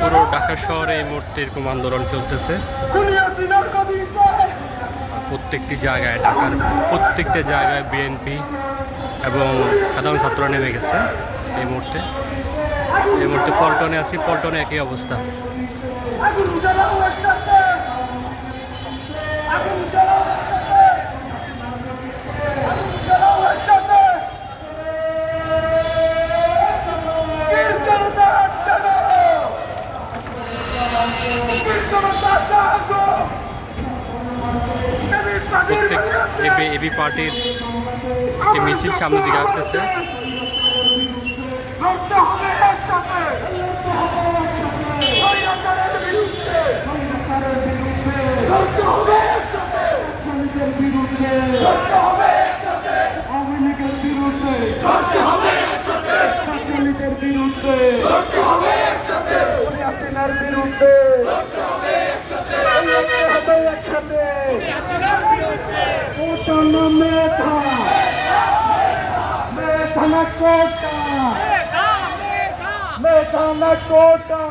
পুরো ঢাকা শহরে এই মুহূর্তে এরকম আন্দোলন চলতেছে। প্রত্যেকটি জায়গায়, ঢাকার প্রত্যেকটা জায়গায় বিএনপি এবং সাধারণ ছাত্ররা নেমে গেছে এই মুহূর্তে। এই মুহূর্তে পল্টনে আছি, পল্টনে একই অবস্থা। প্রত্যেক এবি এবি পার্টির একটি মিছিল সামনের দিকে আসতেছে। বিরুদ্ধে। একসাথে হবে একসাথে কোটা না মেধা মেধা না কোটা মেধা না কোটা